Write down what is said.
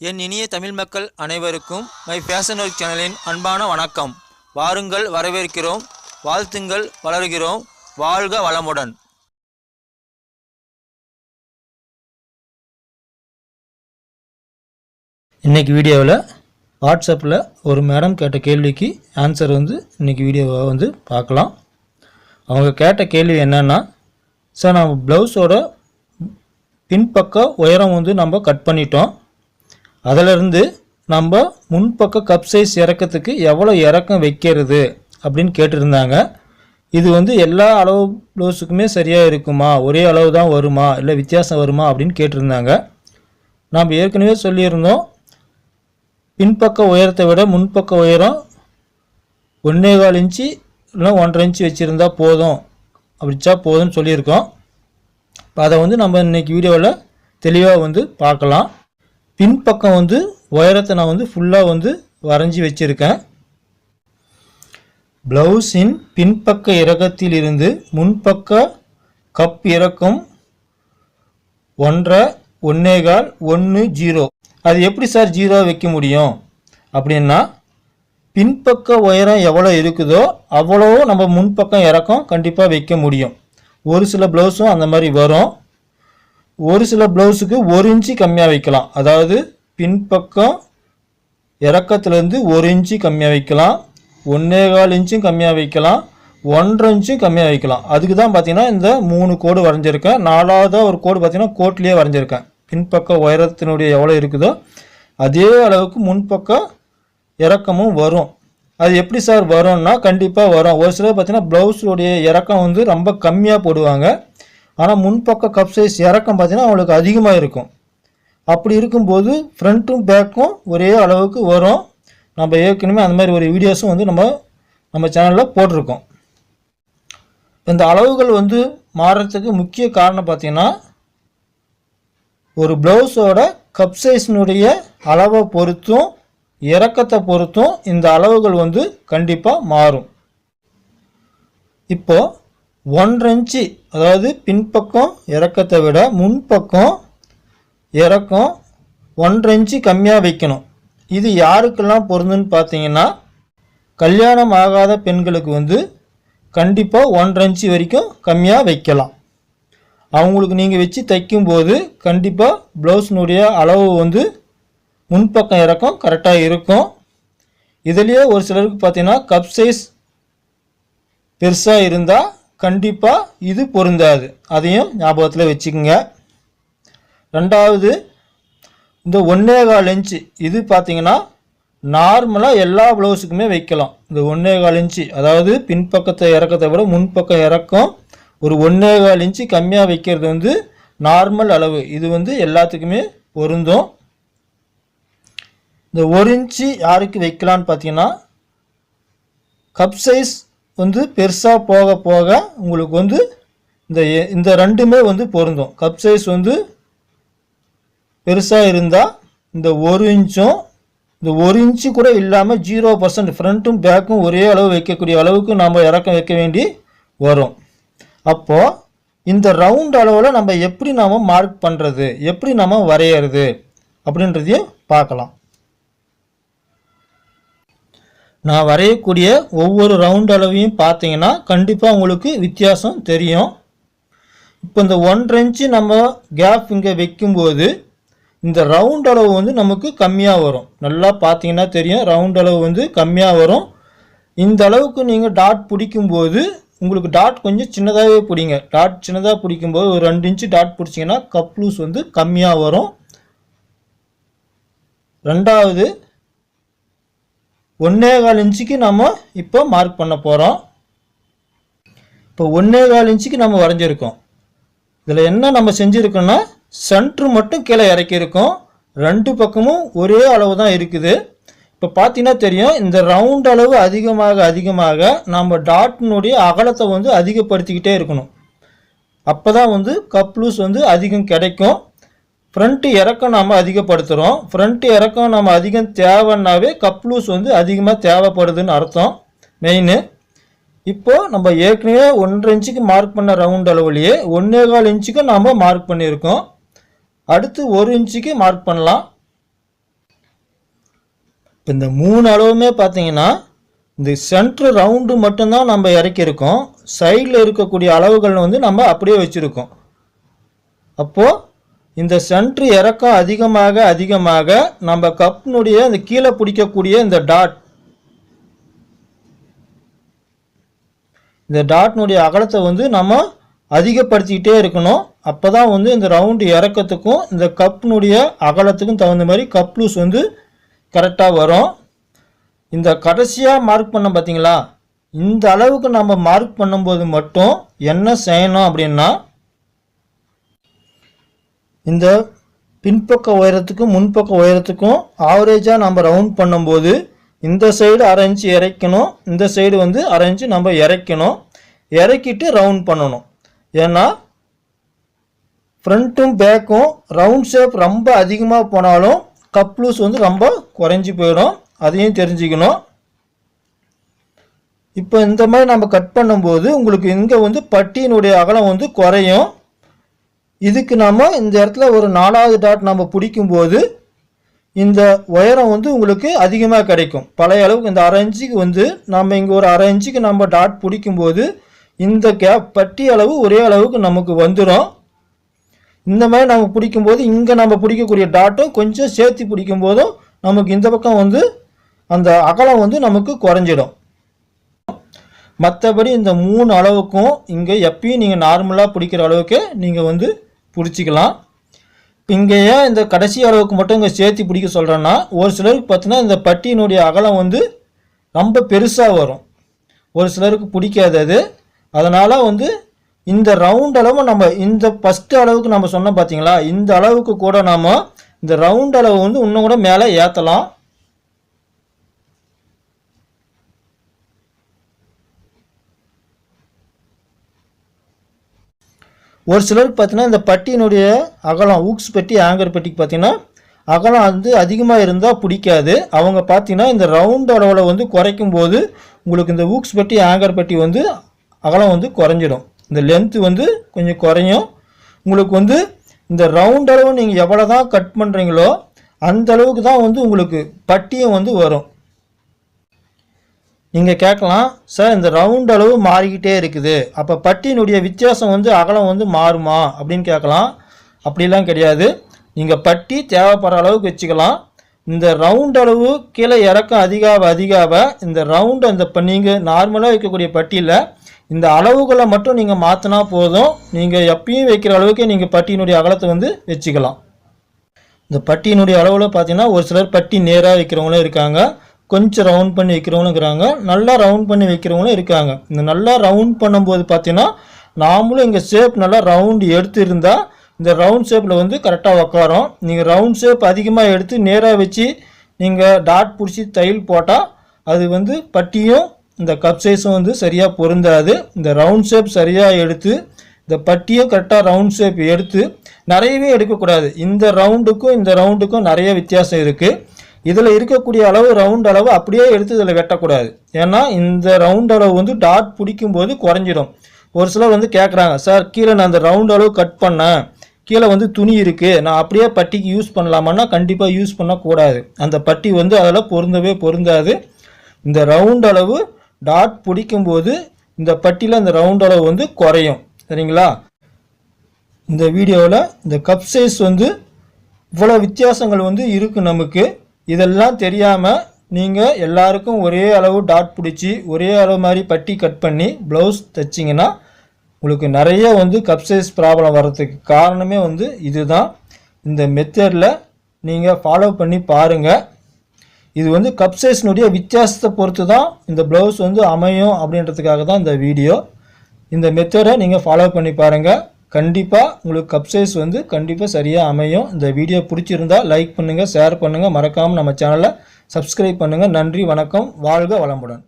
என் இனிய தமிழ் மக்கள் அனைவருக்கும் மை ஃபேஷன் ஒர்க் சேனலின் அன்பான வணக்கம். வாருங்கள் வரவேற்கிறோம் வாழ்த்துங்கள் வளர்கிறோம் வாழ்க வளமுடன். இன்றைக்கி வீடியோவில் வாட்ஸ்அப்பில் ஒரு மேடம் கேட்ட கேள்விக்கு ஆன்சர் வந்து இன்றைக்கி வீடியோவை வந்து பார்க்கலாம். அவங்க கேட்ட கேள்வி என்னென்னா சார் நம்ம ப்ளவுஸோட பின்பக்க உயரம் வந்து நம்ம கட் பண்ணிட்டோம். அதிலிருந்து நம்ம முன்பக்க கப் சைஸ் இறக்கத்துக்கு எவ்வளோ இறக்கம் வைக்கிறது அப்படின்னு கேட்டிருந்தாங்க. இது வந்து எல்லா அளவு ப்ளவுஸுக்குமே சரியாக இருக்குமா? ஒரே அளவு தான் வருமா? இல்லை வித்தியாசம் வருமா? அப்படின்னு கேட்டிருந்தாங்க. நாம் ஏற்கனவே சொல்லியிருந்தோம். பின்பக்க உயரத்தை விட முன்பக்க உயரம் ஒன்றே கால் இன்ச்சு இல்லை ஒன்றரை இன்ச்சு வச்சுருந்தா போதும். அப்படிச்சா போதும்னு சொல்லியிருக்கோம். இப்போ அதை வந்து நம்ம இன்னைக்கு வீடியோவில் தெளிவாக வந்து பார்க்கலாம். பின்பக்கம் வந்து உயரத்தை நான் வந்து ஃபுல்லாக வந்து வரைஞ்சி வச்சுருக்கேன். ப்ளவுஸின் பின்பக்க இறக்கத்திலிருந்து முன்பக்க கப் இறக்கம் ஒன்றரை ஒன்னேகால் ஒன்று ஜீரோ அது எப்படி சார் ஜீரோ வைக்க முடியும்? அப்படின்னா பின்பக்க உயரம் எவ்வளோ இருக்குதோ அவ்வளோ நம்ம முன்பக்கம் இறக்கம் கண்டிப்பாக வைக்க முடியும். ஒரு சில ப்ளவுஸும் அந்த மாதிரி வரும். ஒரு சில ப்ளவுஸுக்கு ஒரு இன்ச்சு கம்மியாக வைக்கலாம். அதாவது பின்பக்கம் இறக்கத்துலேருந்து ஒரு இன்ச்சு கம்மியாக வைக்கலாம். ஒன்றே கால் இன்ச்சும் கம்மியாக வைக்கலாம். ஒன்றரை இன்ச்சும் கம்மியாக வைக்கலாம். அதுக்கு தான் பார்த்தீங்கன்னா இந்த மூணு கோடு வரைஞ்சிருக்கேன். நாலாவதாக ஒரு கோடு பார்த்தீங்கன்னா கோட்லேயே வரைஞ்சிருக்கேன். பின்பக்க உயரத்தினுடைய எவ்வளோ இருக்குதோ அதே அளவுக்கு முன்பக்கம் இறக்கமும் வரும். அது எப்படி சார் வரும்னா கண்டிப்பாக வரும். ஒரு சிலர் பார்த்தீங்கன்னா ப்ளவுஸுடைய இறக்கம் வந்து ரொம்ப கம்மியாக போடுவாங்க. ஆனால் முன்பக்க கப் சைஸ் இறக்கம் பார்த்தீங்கன்னா அவங்களுக்கு அதிகமாக இருக்கும். அப்படி இருக்கும்போது ஃப்ரண்ட்டும் பேக்கும் ஒரே அளவுக்கு வரும். நம்ம ஏற்கனவே அந்த மாதிரி ஒரு வீடியோஸும் வந்து நம்ம நம்ம சேனலில் போட்டிருக்கோம். இந்த அளவுகள் வந்து மாறுறதுக்கு முக்கிய காரணம் பார்த்திங்கன்னா ஒரு ப்ளவுஸோட கப் சைஸினுடைய அளவை பொறுத்தும் இறக்கத்தை பொறுத்தும் இந்த அளவுகள் வந்து கண்டிப்பாக மாறும். இப்போது ஒன்றரை இன்ச்சு அதாவது பின்பக்கம் இறக்கத்தை விட முன்பக்கம் இறக்கம் ஒன்றரை இன்ச்சு கம்மியாக வைக்கணும். இது யாருக்கெல்லாம் பொருந்துன்னு பார்த்தீங்கன்னா கல்யாணம் ஆகாத பெண்களுக்கு வந்து கண்டிப்பாக ஒன்றரை இன்ச்சு வரைக்கும் கம்மியாக வைக்கலாம். அவங்களுக்கு நீங்கள் வச்சு தைக்கும்போது கண்டிப்பாக ப்ளவுஸினுடைய அளவு வந்து முன்பக்கம் இறக்கம் கரெக்டாக இருக்கும். இதுலேயே ஒரு சிலருக்கு பார்த்தீங்கன்னா கப் சைஸ் பெருசாக இருந்தால் கண்டிப்பாக இது பொருந்தாது. அதையும் ஞாபகத்தில் வச்சுக்கோங்க. ரெண்டாவது இந்த ஒன்றே கால் இன்ச்சு இது பார்த்தீங்கன்னா நார்மலாக எல்லா ப்ளவுஸுக்குமே வைக்கலாம். இந்த ஒன்றே கால் இன்ச்சு அதாவது பின்பக்கத்தை இறக்கத்தை விட முன்பக்கம் இறக்கம் ஒரு ஒன்றே கால் இன்ச்சு கம்மியாக வைக்கிறது வந்து நார்மல் அளவு. இது வந்து எல்லாத்துக்குமே பொருந்தும். இந்த ஒரு இன்ச்சு யாருக்கு வைக்கலான்னு பார்த்தீங்கன்னா கப் சைஸ் வந்து பெருசாக போக போக உங்களுக்கு வந்து இந்த இந்த ரெண்டுமே வந்து பொருந்தும். கப் சைஸ் வந்து பெருசாக இருந்தால் இந்த ஒரு இன்ச்சும் இந்த ஒரு இன்ச்சு கூட இல்லாமல் ஜீரோ பர்சன்ட் ஃப்ரண்ட்டும் பேக்கும் ஒரே அளவு வைக்கக்கூடிய அளவுக்கு நம்ம இறக்கம் வைக்க வேண்டி வரும். அப்போது இந்த ரவுண்ட் அளவில் நம்ம எப்படி நாம் மார்க் பண்ணுறது எப்படி நம்ம வரையிறது அப்படின்றதையும் பார்க்கலாம். நான் வரையக்கூடிய ஒவ்வொரு ரவுண்ட் அளவையும் பார்த்தீங்கன்னா கண்டிப்பாக உங்களுக்கு வித்தியாசம் தெரியும். இப்போ இந்த ஒன்றரை இன்ச்சு நம்ம கேப் இங்கே வைக்கும்போது இந்த ரவுண்ட் அளவு வந்து நமக்கு கம்மியாக வரும். நல்லா பார்த்தீங்கன்னா தெரியும் ரவுண்ட் அளவு வந்து கம்மியாக வரும். இந்த அளவுக்கு நீங்கள் டாட் பிடிக்கும்போது உங்களுக்கு டாட் கொஞ்சம் சின்னதாகவே பிடிங்க. டாட் சின்னதாக பிடிக்கும்போது ஒரு ரெண்டு இன்ச்சு டாட் பிடிச்சிங்கன்னா கப் லூஸ் வந்து கம்மியாக வரும். ரெண்டாவது ஒன்றே கால் இன்ச்சுக்கு நம்ம இப்போ மார்க் பண்ண போகிறோம் இப்போ ஒன்றே கால் இன்ச்சுக்கு நம்ம வரைஞ்சிருக்கோம். இதில் என்ன நம்ம செஞ்சுருக்கோம்னா சென்ட்ரு மட்டும் கீழே இறக்கியிருக்கோம். ரெண்டு பக்கமும் ஒரே அளவு தான் இருக்குது. இப்போ பார்த்தீங்கன்னா தெரியும் இந்த ரவுண்ட் அளவு அதிகமாக அதிகமாக நம்ம டாட்டினுடைய அகலத்தை வந்து அதிகப்படுத்திக்கிட்டே இருக்கணும். அப்போ தான் வந்து கப் லூஸ் வந்து அதிகம் கிடைக்கும். ஃப்ரண்ட்டு இறக்கம் நாம் அதிகப்படுத்துகிறோம் ஃப்ரண்ட்டு இறக்கம் நம்ம அதிகம் தேவைன்னாவே கப் லூஸ் வந்து அதிகமாக தேவைப்படுதுன்னு அர்த்தம். மெயின் இப்போது நம்ம ஏற்கனவே ஒன்றரை இன்ச்சுக்கு மார்க் பண்ண ரவுண்ட் அளவுலேயே ஒன்றே கால் இன்ச்சுக்கு நாம் மார்க் பண்ணியிருக்கோம். அடுத்து ஒரு இன்ச்சுக்கு மார்க் பண்ணலாம். இப்போ இந்த மூணு அளவுமே பார்த்தீங்கன்னா இந்த சென்ட்ரு ரவுண்டு மட்டும்தான் நம்ம இறக்கியிருக்கோம். சைடில் இருக்கக்கூடிய அளவுகள் வந்து நம்ம அப்படியே வச்சுருக்கோம். அப்போது இந்த சென்ட்ரு இறக்கம் அதிகமாக அதிகமாக நம்ம கப்னுடைய இந்த கீழே பிடிக்கக்கூடிய இந்த டாட் இந்த டாட்னுடைய அகலத்தை வந்து நம்ம அதிகப்படுத்திக்கிட்டே இருக்கணும். அப்போ தான் வந்து இந்த ரவுண்டு இறக்கத்துக்கும் இந்த கப்னுடைய அகலத்துக்கும் தகுந்த மாதிரி கப் லூஸ் வந்து கரெக்டாக வரும். இந்த கடைசியாக மார்க் பண்ண பார்த்தீங்களா? இந்த அளவுக்கு நம்ம மார்க் பண்ணும்போது மட்டும் என்ன செய்யணும் அப்படின்னா இந்த பின்பக்க உயரத்துக்கும் முன்பக்க உயரத்துக்கும் ஆவரேஜாக நம்ம ரவுண்ட் பண்ணும்போது இந்த சைடு அரை இன்ச்சு இறைக்கணும். இந்த சைடு வந்து அரை இன்ச்சு நம்ம இறைக்கணும். இறக்கிட்டு ரவுண்ட் பண்ணணும். ஏன்னா ஃப்ரண்ட்டும் பேக்கும் ரவுண்ட் ஷேப் ரொம்ப அதிகமாக போனாலும் கப் லூஸ் வந்து ரொம்ப குறைஞ்சி போயிடும். அதையும் தெரிஞ்சுக்கணும். இப்போ இந்த மாதிரி நம்ம கட் பண்ணும்போது உங்களுக்கு இங்கே வந்து பட்டியினுடைய அகலம் வந்து குறையும். இதுக்கு நாம் இந்த இடத்துல ஒரு நாலாவது டாட் நம்ம பிடிக்கும்போது இந்த உயரம் வந்து உங்களுக்கு அதிகமாக கிடைக்கும். பழைய அளவுக்கு இந்த அரை இன்ச்சுக்கு வந்து நம்ம இங்கே ஒரு அரை இன்ச்சுக்கு நம்ம டாட் பிடிக்கும்போது இந்த கேப் பட்டி அளவு ஒரே அளவுக்கு நமக்கு வந்துடும் இந்த மாதிரி நம்ம பிடிக்கும்போது இங்கே நம்ம பிடிக்கக்கூடிய டாட்டும் கொஞ்சம் சேர்த்து பிடிக்கும் போதும் நமக்கு இந்த பக்கம் வந்து அந்த அகலம் வந்து நமக்கு குறைஞ்சிடும். மற்றபடி இந்த மூணு அளவுக்கும் இங்கே எப்பயும் நீங்கள் நார்மலாக பிடிக்கிற அளவுக்கு நீங்கள் வந்து பிடிச்சிக்கலாம். இங்கே ஏன் இந்த கடைசி அளவுக்கு மட்டும் இங்கே சேர்த்து பிடிக்க சொல்கிறேன்னா ஒரு சிலருக்கு பார்த்தீங்கன்னா இந்த பட்டியினுடைய அகலம் வந்து ரொம்ப பெருசாக வரும். ஒரு சிலருக்கு பிடிக்காது அது. அதனால் வந்து இந்த ரவுண்ட் அளவு நம்ம இந்த ஃபஸ்ட்டு அளவுக்கு நம்ம சொன்னோம் பார்த்தீங்களா இந்த அளவுக்கு கூட நாம் இந்த ரவுண்ட் அளவு வந்து இன்னும் கூட மேலே ஏற்றலாம் ஒரு சிலருக்கு பார்த்தீங்கன்னா இந்த பட்டியினுடைய அகலம் ஊக்ஸ் பெட்டி ஆங்கர் பெட்டிக்கு பார்த்தீங்கன்னா அகலம் வந்து அதிகமாக இருந்தால் பிடிக்காது. அவங்க பார்த்தீங்கன்னா இந்த ரவுண்ட் அளவில் வந்து குறைக்கும் போது உங்களுக்கு இந்த ஊக்ஸ் பெட்டி ஆங்கர் பெட்டி வந்து அகலம் வந்து குறைஞ்சிடும். இந்த லென்த்து வந்து கொஞ்சம் குறையும். உங்களுக்கு வந்து இந்த ரவுண்ட் அளவு நீங்கள் எவ்வளோ தான் கட் பண்ணுறீங்களோ அந்த அளவுக்கு தான் வந்து உங்களுக்கு பட்டியும் வந்து வரும். நீங்கள் கேட்கலாம் சார் இந்த ரவுண்ட் அளவு மாறிக்கிட்டே இருக்குது. அப்போ பட்டியினுடைய வித்தியாசம் வந்து அகலம் வந்து மாறுமா? அப்படின்னு கேட்கலாம். அப்படிலாம் கிடையாது. நீங்கள் பட்டி தேவைப்படுற அளவுக்கு வச்சுக்கலாம். இந்த ரவுண்ட் அளவு கீழே இறக்கம் அதிகாக அதிகாக இந்த ரவுண்டு அந்த இப்போ நீங்கள் நார்மலாக வைக்கக்கூடிய பட்டியில் இந்த அளவுகளை மட்டும் நீங்கள் மாற்றினா போதும். நீங்கள் எப்பயும் வைக்கிற அளவுக்கு நீங்கள் பட்டியினுடைய அகலத்தை வந்து வச்சுக்கலாம். இந்த பட்டியினுடைய அளவில் பார்த்தீங்கன்னா ஒரு சிலர் பட்டி நேராக வைக்கிறவங்களும் இருக்காங்க. கொஞ்சம் ரவுண்ட் பண்ணி வைக்கிறவங்களும் இருக்கிறாங்க நல்லா ரவுண்ட் பண்ணி வைக்கிறவங்களும் இருக்காங்க. இந்த நல்லா ரவுண்ட் பண்ணும்போது பார்த்தீங்கன்னா நாமளும் இங்கே ஷேப் நல்லா ரவுண்டு எடுத்து இருந்தால் இந்த ரவுண்ட் ஷேப்பில் வந்து கரெக்டாக உக்காரோம். நீங்கள் ரவுண்ட் ஷேப் அதிகமாக எடுத்து நேராக வச்சு நீங்கள் டாட் பிடிச்சி தையல் போட்டால் அது வந்து பட்டியும் இந்த கப் சைஸும் வந்து சரியாக பொருந்தாது. இந்த ரவுண்ட் ஷேப் சரியாக எடுத்து இந்த பட்டியும் கரெக்டாக ரவுண்ட் ஷேப் எடுத்து நிறையவே எடுக்கக்கூடாது. இந்த ரவுண்டுக்கும் இந்த ரவுண்டுக்கும் நிறைய வித்தியாசம் இருக்குது இதில் இருக்கக்கூடிய அளவு ரவுண்ட் அளவு அப்படியே எடுத்து இதில் வெட்டக்கூடாது. ஏன்னா இந்த ரவுண்ட் அளவு வந்து டாட் பிடிக்கும் போது குறைஞ்சிடும். ஒரு சிலர் வந்து கேட்குறாங்க சார் கீழே நான் அந்த ரவுண்ட் அளவு கட் பண்ணேன். கீழே வந்து துணி இருக்குது நான் அப்படியே பட்டிக்கு யூஸ் பண்ணலாமான்னா கண்டிப்பாக யூஸ் பண்ணக்கூடாது. அந்த பட்டி வந்து அதில் பொருந்தவே பொருந்தாது. இந்த ரவுண்ட் அளவு டாட் பிடிக்கும் போது இந்த பட்டியில் அந்த ரவுண்ட் அளவு வந்து குறையும். சரிங்களா? இந்த வீடியோவில் இந்த கப் சைஸ் வந்து இவ்வளோ வித்தியாசங்கள் வந்து இருக்குது நமக்கு. இதெல்லாம் தெரியாமல் நீங்கள் எல்லாருக்கும் ஒரே அளவு டாட் பிடிச்சி ஒரே அளவு மாதிரி பட்டி கட் பண்ணி ப்ளவுஸ் தைச்சிங்கன்னா உங்களுக்கு நிறைய வந்து கப் சைஸ் ப்ராப்ளம் வர்றதுக்கு காரணமே வந்து இதுதான். இந்த மெத்தடில் நீங்கள் ஃபாலோ பண்ணி பாருங்கள் இது வந்து கப் சைஸ்னுடைய வித்தியாசத்தை பொறுத்து தான் இந்த ப்ளவுஸ் வந்து அமையும் அப்படின்றதுக்காக தான் இந்த வீடியோ இந்த மெத்தடை நீங்கள் ஃபாலோ பண்ணி பாருங்கள் கண்டிப்பாக உங்களுக்கு கப் சைஸ் வந்து கண்டிப்பாக சரியாக அமையும். இந்த வீடியோ பிடிச்சிருந்தா லைக் பண்ணுங்கள் ஷேர் பண்ணுங்கள் மறக்காமல் நம்ம சேனலை சப்ஸ்கிரைப் பண்ணுங்கள் நன்றி வணக்கம். வாழ்க வளமுடன்.